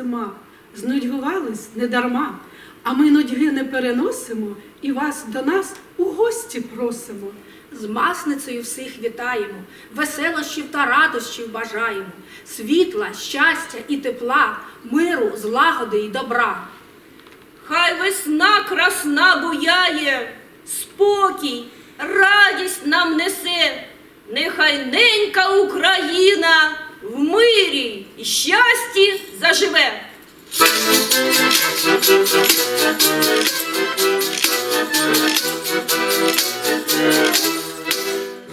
Зима, знудьгувались недарма, а ми нудьги не переносимо і вас до нас у гості просимо. З масницею всіх вітаємо, веселощів та радощів бажаємо, світла, щастя і тепла, миру, злагоди і добра. Хай весна красна буяє, спокій, радість нам несе, нехай ненька Україна в мирі і щасті заживе.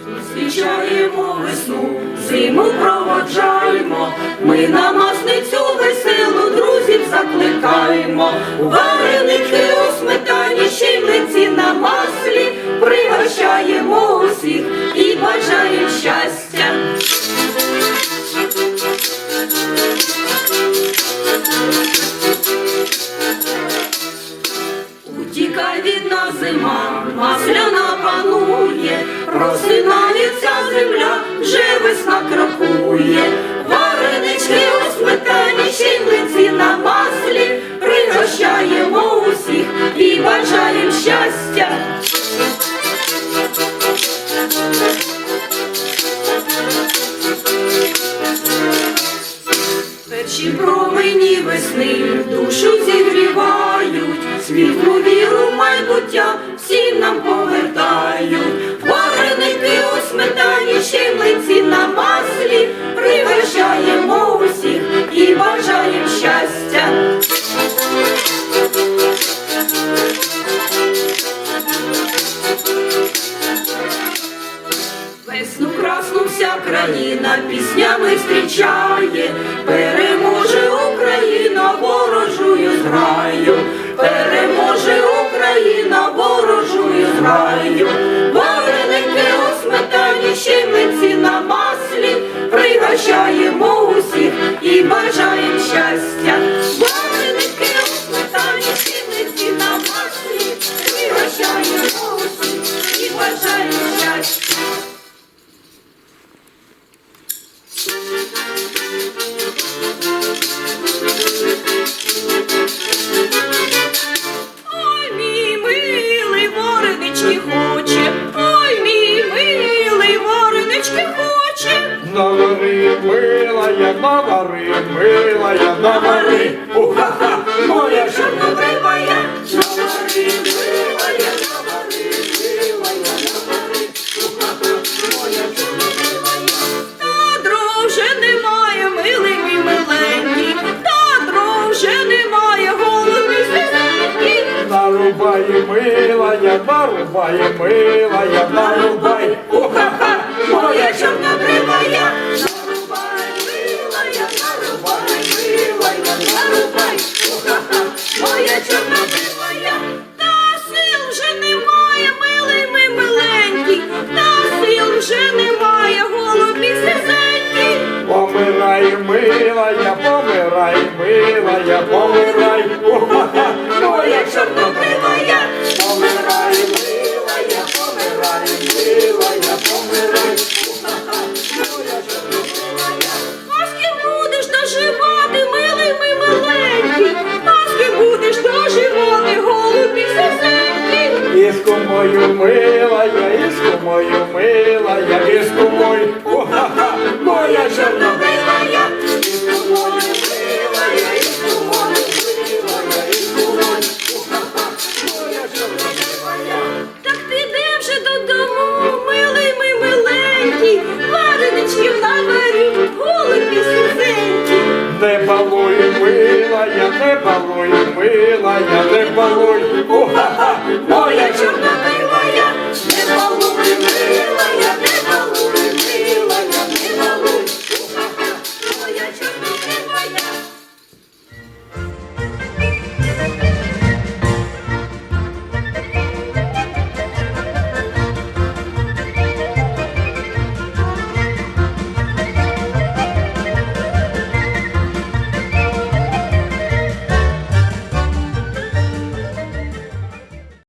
Зустрічаємо весну, зиму проводжаємо, ми на масницю веселу друзів закликаємо. Вареники у сметані, ще й млинці на маслі, пригощаємо усіх просинається земля, вже весна крокує, варенички у сметані, ще й млинці на маслі, пригощаємо усіх і бажаємо щастя. Перші промені весни душу зігрівають, світлу віру майбуття всім нам повертають. Піснями зустрічає, переможе Україна ворожую зграю, переможе Україна ворожую зграю, варенички хоче, ой, мій милий варенички хоче. Навари, милая, навари, милая, навари. Уха-ха, Нарубай, милая, нарубай, милая, нарубай. Уха-ха, моя нарубай, милая, нарубай, милая, нарубай, уха-ха, моя чорнобривая, та сил вже немає, милий ми миленький, та сил вже немає, голубі сизенький. Помирай, милая, помирай, милая, помирай. Мою милая, іску мою милая, іску мою. Уха-ха, моя мою милая, іску мою милая, іску мою. Уха-ха, моя чорнобривая. Так піде вже додому, милий ми миленький, вареничків наварю, голубі сизенькі. Не балуй, милая, не балуй, милая, не балуй.